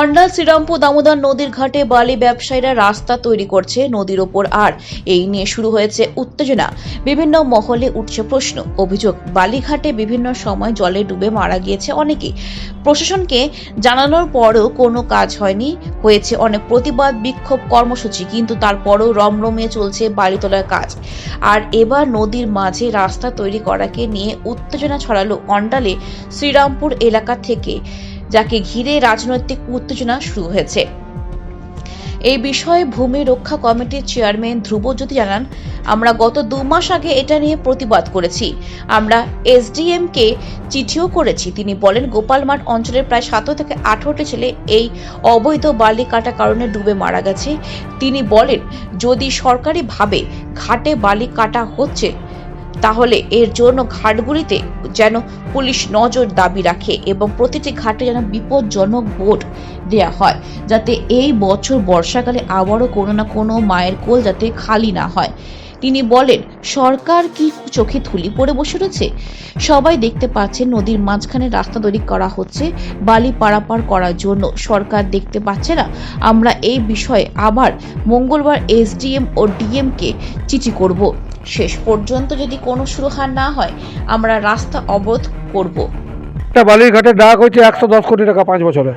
অন্ডাল, শ্রীরামপুর, দামোদর নদীর ঘাটে বালি ব্যবসায়ীরা রাস্তা তৈরি করছে নদীর ওপর আর এই নিয়ে শুরু হয়েছে উত্তেজনা। বিভিন্ন মহলে উঠছে প্রশ্ন। অভিযোগ, বালিঘাটে বিভিন্ন সময় জলে ডুবে মারা গিয়েছে অনেকে। প্রশাসনকে জানানোর পরও কোনো কাজ হয়নি। হয়েছে অনেক প্রতিবাদ, বিক্ষোভ কর্মসূচি, কিন্তু তারপরও রমরমিয়ে চলছে বালি তোলার কাজ। আর এবার নদীর মাঝে রাস্তা তৈরি করাকে নিয়ে উত্তেজনা ছড়ালো অন্ডালে, শ্রীরামপুর এলাকা থেকে। যাকে ঘিরে রাজনৈতিক উত্তেজনা শুরু হয়েছে। এই বিষয়ে ভূমি রক্ষা কমিটির চেয়ারম্যান ধ্রুবজ্যোতি জানান, আমরা গত দু মাস আগে এটা নিয়ে প্রতিবাদ করেছি। আমরা এসডিএম কে চিঠিও করেছি। তিনি বলেন গোপালমাঠ অঞ্চলের প্রায় সাত থেকে আঠারোটি ছেলে এই অবৈধ বালি কাটা কারণে ডুবে মারা গেছে। তিনি বলেন, যদি সরকারিভাবে ঘাটে বালি কাটা হচ্ছে তাহলে এর জন্য ঘাটগুলিতে যেন পুলিশ নজর দাবি রাখে এবং প্রতিটি ঘাটে যেন বিপজ্জনক বোর্ড দেয়া হয়, যাতে এই বছর বর্ষাকালে আবারও কোনো না কোনো মায়ের কোল যাতে খালি না হয়। তিনি বলেন, সরকার কি চোখে থুলি পড়ে বসে রয়েছে? সবাই দেখতে পাচ্ছে নদীর মাঝখানে রাস্তা তৈরি করা হচ্ছে, বালি পারাপার করার জন্য। সরকার দেখতে পাচ্ছে না। আমরা এই বিষয়ে আবার মঙ্গলবার এসডিএম ও ডিএমকে চিঠি করব। শেষ পর্যন্ত যদি কোনো সুরাহা না হয়, আমরা রাস্তা অবরোধ করব। একটা বালিঘাটে ডাক হচ্ছে একশো দশ কোটি টাকা পাঁচ বছরে।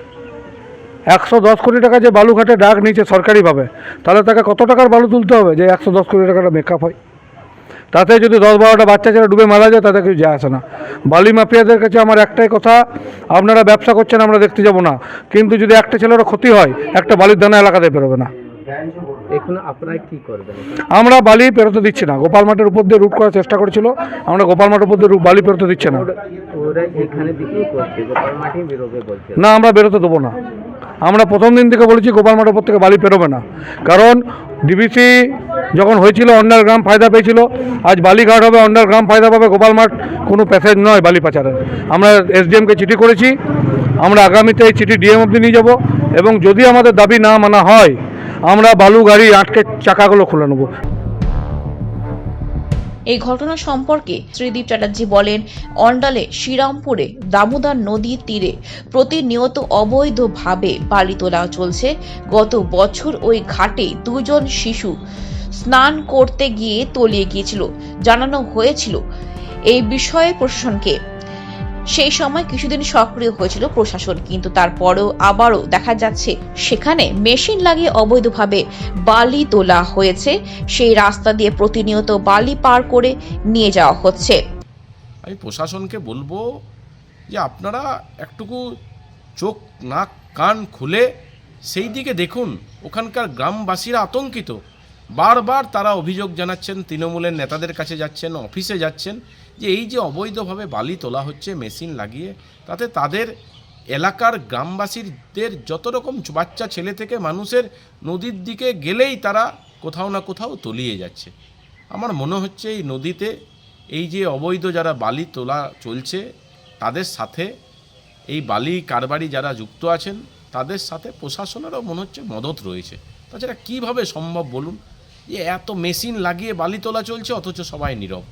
একশো দশ কোটি টাকা যে বালুঘাটে ডাক নিয়েছে সরকারিভাবে, তাহলে তাকে কত টাকার বালু তুলতে হবে যে একশো দশ কোটি টাকাটা মেকআপ হয়? তাতে যদি দশ বারোটা বাচ্চা ছেলে ডুবে মারা যায়, তাতে কিছু যায় আসে না। বালি মাফিয়াদের কাছে আমার একটাই কথা, আপনারা ব্যবসা করছেন, আমরা দেখতে যাব না। কিন্তু যদি একটা ছেলেরও ক্ষতি হয়, একটা বালির দানা এলাকাতে বেরোবে না। এখন আপনারা কি করবেন? আমরা বালি পেরোতে দিচ্ছি না। গোপাল মাঠের উপর দিয়ে রুট করার চেষ্টা করেছিল। আমরা গোপাল মাঠের উপর দিয়ে বালি পেরোতে দিচ্ছে না। না আমরা বেরোতে দেবো না। আমরা প্রথম দিন থেকে বলেছি গোপাল মাঠের উপর থেকে বালি পেরোবে না। কারণ ডিবিসি যখন হয়েছিল অন্ডারগ্রাম ফায়দা পেয়েছিল। আজ বালিঘাট হবে অন্ডারগ্রাম ফায়দা পাবে গোপাল মাঠ। কোনো প্যাসেজ নয় বালি পাচারের। আমরা এসডিএমকে চিঠি করেছি। আমরা আগামীতে এই চিঠি ডিএম অব্দি নিয়ে যাব। এবং যদি আমাদের দাবি না মানা হয় আমরা বালু গাড়ি আটকে চাকাগুলো খুলে নেব। এই ঘটনা সম্পর্কে শ্রীদীপ চ্যাটার্জি বলেন, অন্ডালে শ্রীরামপুরে দামোদর নদীর তীরে প্রতিনিয়ত অবৈধভাবে বালি তোলা চলছে। গত বছর ওই ঘাটে দুজন শিশু স্নান করতে গিয়ে তলিয়ে গিয়েছিল। জানানো হয়েছিল, এই বিষয়ে প্রশাসনকে সেই সময় কিছুদিন সক্রিয় হয়েছিল প্রশাসন, কিন্তু তারপরেও আবারও দেখা যাচ্ছে সেখানে মেশিন লাগিয়ে অবৈধভাবে বালি তোলা হয়েছে। সেই রাস্তা দিয়ে প্রতিনিয়ত বালি পার করে নিয়ে যাওয়া হচ্ছে। আমি প্রশাসনকে বলব যে আপনারা একটুকু চোখ, নাক, কান খুলে সেই দিকে দেখুন। ওখানকার গ্রামবাসীরা আতঙ্কিত। বারবার তারা অভিযোগ জানাচ্ছেন, তৃণমূলের নেতাদের কাছে যাচ্ছেন, অফিসে যাচ্ছেন। যে এই যে অবৈধভাবে বালি তোলা হচ্ছে, মেশিন লাগিয়ে, তাতে তাদের এলাকার গ্রামবাসীদের যত রকম বাচ্চা, ছেলে থেকে মানুষের নদীর দিকে গেলেই তারা কোথাও না কোথাও তলিয়ে যাচ্ছে। আমার মনে হচ্ছে এই নদীতে এই যে অবৈধ যারা বালি তোলা চলছে, তাদের সাথে এই বালি কারবারি যারা যুক্ত আছেন, তাদের সাথে প্রশাসনেরও মনে হচ্ছে মদত রয়েছে। তাছাড়া কীভাবে সম্ভব বলুন? যে এত মেশিন লাগিয়ে বালি তোলা চলছে, অথচ সবাই নীরব।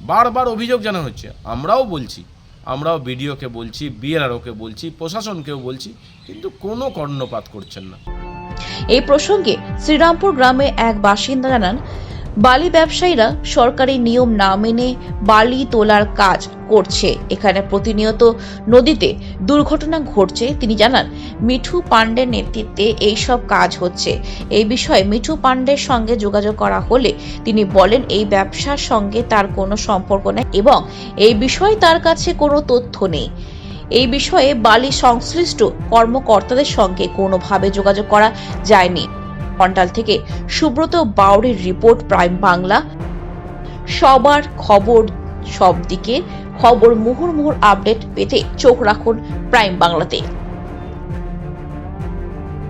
বারবার অভিযোগ জানা হচ্ছে। আমরাও বলছি, আমরাও বিডিওকে বলছি, বিএলআরওকে বলছি, প্রশাসনকেও বলছি, কিন্তু কোনো কর্ণপাত করছেন না। এই প্রসঙ্গে শ্রীরামপুর গ্রামে এক বাসিন্দা জানান বালি ব্যবসায়ীরা সরকারি নিয়ম না মেনে বালি তোলার কাজ করছে। এখানে প্রতিনিয়ত নদীতে দুর্ঘটনা ঘটছে, তিনি জানান, মিঠু পাণ্ডের নেতৃত্বে এইসব কাজ হচ্ছে। এই বিষয়ে মিঠু পাণ্ডের সঙ্গে যোগাযোগ করা হলে তিনি বলেন, এই ব্যবসার সঙ্গে তার কোনো সম্পর্ক নেই এবং এই বিষয়ে তার কাছে কোনো তথ্য নেই। এই বিষয়ে বালি সংশ্লিষ্ট কর্মকর্তাদের সঙ্গে কোনোভাবে যোগাযোগ করা যায়নি। কন্টাল থেকে সুব্রত বাউরির রিপোর্ট প্রাইম বাংলা। সবার খবর সব দিকে খবর মুহুর্মুহুর আপডেট পেতে চোখ রাখুন প্রাইম বাংলাতে।